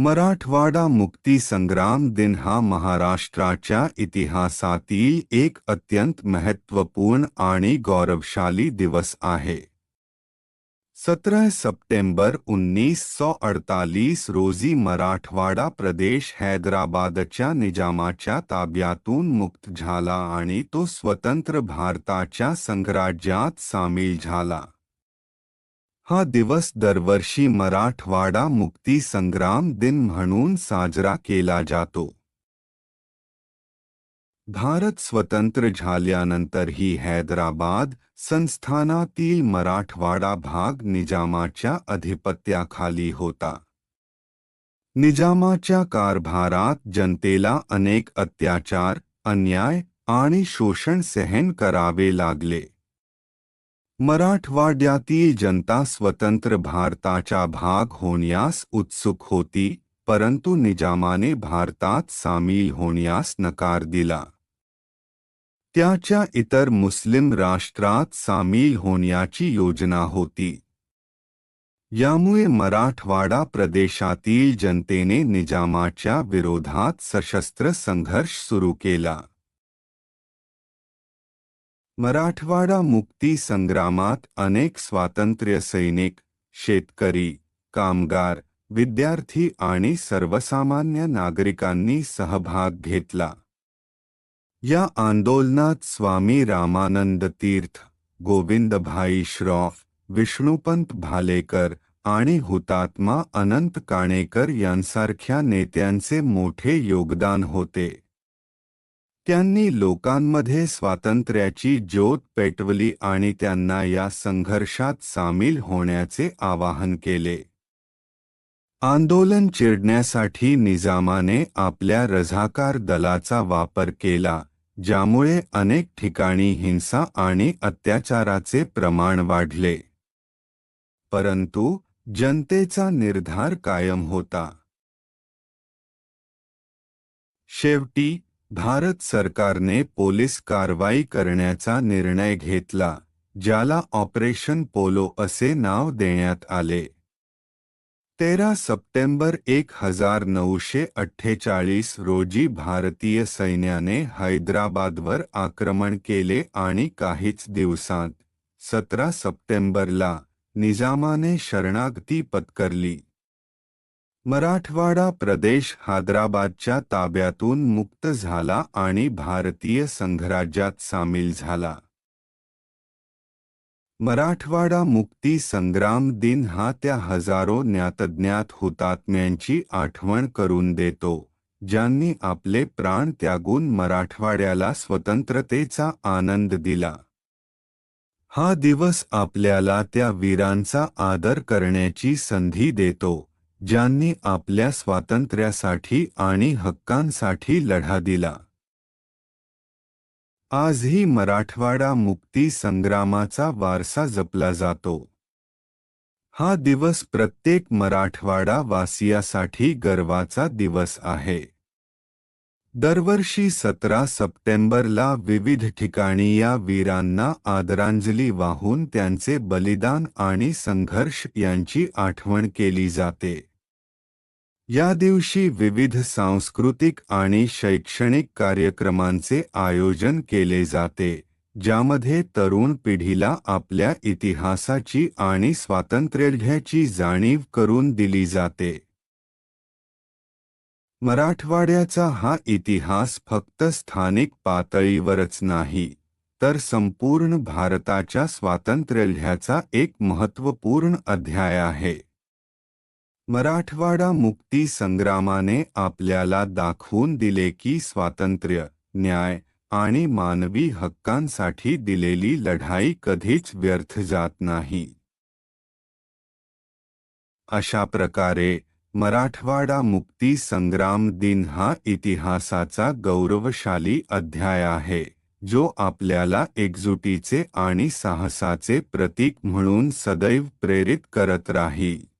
मराठवाडा मुक्ती संग्राम दिन हा महाराष्ट्राच्या इतिहासातील एक अत्यंत महत्त्वपूर्ण आणि गौरवशाली दिवस आहे. सत्रह सप्टेंबर उन्नीस सौ अडतालीस रोजी मराठवाडा प्रदेश हैदराबादच्या निजामाच्या ताब्यातून मुक्त झाला आणि तो स्वतंत्र भारताच्या संघराज्यात सामील झाला. हा दिवस दरवर्षी मराठवाडा मुक्ती संग्राम दिन म्हणून साजरा केला जातो. भारत स्वतंत्र झाल्यानंतरही हैदराबाद संस्थानातील मराठवाडा भाग निजामाच्या अधिपत्याखाली होता. निजामाच्या कारभारात जनतेला अनेक अत्याचार, अन्याय आणि शोषण सहन करावे लागले. मराठवाड्यातील जनता स्वतंत्र भारताचा भाग होण्यास उत्सुक होती परंतु निजामाने भारतात सामील होण्यास नकार दिला. त्याच्या इतर मुस्लिम राष्ट्रात सामील होण्याची योजना होती. यामुळे मराठवाडा प्रदेशातील जनतेने निजामाच्या विरोधात सशस्त्र संघर्ष सुरू केला. मराठवाडा मुक्ती संग्रामात अनेक स्वातंत्र्य सैनिक, शेतकरी, कामगार, विद्यार्थी आणि सर्वसामान्य नागरिकांनी सहभाग घेतला. या आंदोलनात स्वामी रामानंद तीर्थ, गोविंदभाई श्रॉफ, विष्णुपंत भालेकर आणि हुतात्मा अनंत काणेकर यांसारख्या नेत्यांचे मोठे योगदान होते. त्यांनी लोकांमध्ये स्वातंत्र्याची ज्योत पेटवली आणि त्यांना या संघर्षात सामील होण्याचे आवाहन केले. आंदोलन चिरण्यासाठी निजामाने आपल्या रझाकार दलाचा वापर केला ज्यामुळे अनेक ठिकाणी हिंसा आणि अत्याचाराचे प्रमाण वाढले. परंतु जनतेचा निर्धार कायम होता. शेवटी भारत सरकारने पोलीस कारवाई करण्याचा निर्णय घेतला, ज्याला ऑपरेशन पोलो असे नाव देण्यात आले. तेरा सप्टेंबर एक हज़ार नऊशे अठ्ठेचाळीस रोजी भारतीय सैन्याने हैदराबादवर आक्रमण केले आणि काहीच दिवसांत, सतरा सप्टेंबरला, निजामाने शरणागती पत्करली. मराठवाडा प्रदेश हैदराबादच्या ताब्यातून मुक्त झाला आणि भारतीय संघराज्यात सामील झाला. मराठवाडा मुक्ती संग्राम दिन हा त्या हजारो ज्ञातज्ञात हुतात्म्यांची आठवण करून देतो ज्यांनी आपले प्राण त्यागून मराठवाड्याला स्वतंत्रतेचा आनंद दिला. हा दिवस आपल्याला त्या वीरांचा आदर करण्याची संधी देतो ज्यांनी आपल्या स्वातंत्र्यासाठी आणि हक्कांसाठी लढा दिला. आजही मराठवाडा मुक्ती संग्रामाचा वारसा जपला जातो. हा दिवस प्रत्येक मराठवाडा वासियासाठी गर्वाचा दिवस आहे. दरवर्षी सतरा सप्टेंबरला विविध ठिकाणी या वीरांना आदरांजली वाहून त्यांचे बलिदान आणि संघर्ष यांची आठवण केली जाते. या दिवशी विविध सांस्कृतिक आणि शैक्षणिक कार्यक्रमांचे आयोजन केले जाते ज्यामध्ये तरुण पिढीला आपल्या इतिहासाची आणि स्वातंत्र्यलढ्याची जाणीव करून दिली जाते. मराठवाड्याचा हा इतिहास फक्त स्थानिक पातळीवरच नाही तर संपूर्ण भारताच्या स्वातंत्र्यलढ्याचा एक महत्त्वपूर्ण अध्याय आहे. मराठवाडा मुक्ती संग्रामाने आपल्याला दाखवून दिले की स्वातंत्र्य न्याय आणि मानवी हक्कांसाठी दिलेली लढाई कधीच व्यर्थ जात नाही. अशा प्रकारे मराठवाडा मुक्ती संग्राम दिन हा इतिहासाचा गौरवशाली अध्याय आहे जो आपल्याला एकजुटीचे आणि साहसाचे प्रतीक म्हणून सदैव प्रेरित करत राहील